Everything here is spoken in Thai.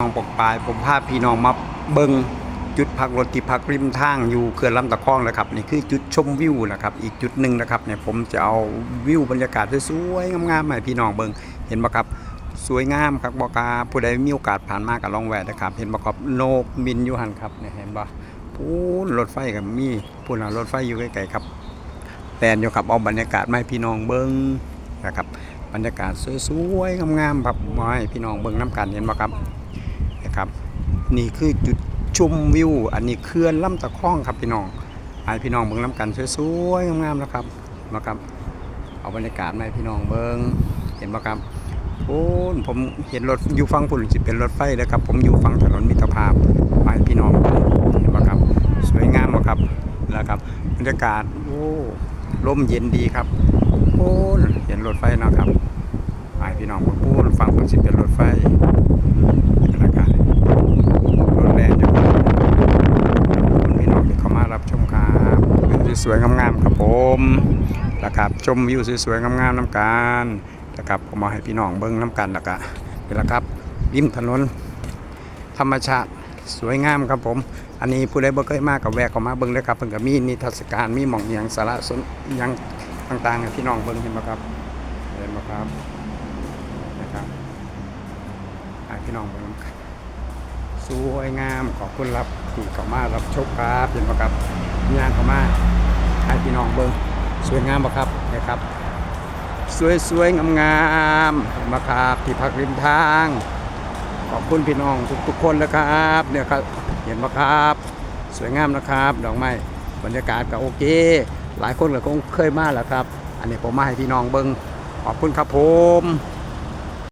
น้องปกปลายผมพาพี่น้องมาเบิงจุดพักรถที่พักริมทางอยู่เขื่อนลำตะคองนะครับนี่คือจุดชมวิวนะครับอีกจุดหนึ่งนะครับเนี่ยผมจะเอาวิวบรรยากาศสวยๆงามๆมาให้พี่น้องเบิงเห็นปะครับสวยงามครับบอกาผู้ใดมีโอกาสผ่านมากับลองแวะนะครับ เห็นปะครับนกบินยูหันครับเนี่ยเห็นปะพูนรถไฟกับมีพูนน่ะรถไฟอยู่ใกล้ๆครับแลนอยู่ครับเอาบรรยากาศมาให้พี่น้องเบิงนะครับบรรยากาศสวยๆงามๆครับมาให้พี่น้องเบิงน้ำกันเห็นปะครับ ครับ นี่คือจุดชมวิว อันนี้เขื่อนลำตะคองครับพี่น้องให้พี่น้องเบิ่งน้ำกันสวยๆงามๆนะครับนะครับ เอาบรรยากาศมาให้พี่น้องเบิ่งเห็นไหมครับโอ้ผมเห็นรถอยู่ฝั่งพุ่นจิเป็นรถไฟเลยครับ ผมอยู่ฝั่งถนนมิตรภาพมาให้พี่น้องเห็นไหมครับ สวยงามบ่ครับแล้วครับบรรยากาศโอ้ลมเย็นดีครับโอ้เห็นรถไฟนะครับมาให้พี่น้องเบิ่งปูนฝั่งพุ่นจิเป็นรถไฟ นะครับรถแรงอยู่ครับคุณพี่น้องที่เข้ามารับชมครับ วิวสวยๆงามๆครับผมนะครับชมวิวสวยๆงามๆน้ำกันนะครับผมมาให้พี่น้องเบิ้งน้ำกันแล้วก็นี่แหละครับริมถนน ธรรมชาติสวยงามครับผม อันนี้ผู้ใดบ่เคยมากกับแวะเข้ามาเบิ้งเลยครับเพิ่นก็มีนิทรรศการมีหม่องยังสาระสนยังต่างๆให้พี่น้องเบิ้งเห็นบ่ครับเห็นบ่ครับนะครับให้พี่น้องเบิ้งสวยงามขอบคุณรับที่เข้ามารับชมครับเห็นปะครับงานเข้ามา ให้พี่น้องเบิ้งสวยงามปะครับนะครับ สวยสวยงามงามๆเห็นปะครับที่พักริมทาง ขอบคุณพี่น้องทุกๆคนนะครับเนี่ยครับเห็นปะครับ สวยงามนะครับดอกไม้บรรยากาศก็โอเค หลายคนก็คงเคยมาแล้วครับ อันนี้ผมมาให้พี่น้องเบิ้งขอบคุณครับผม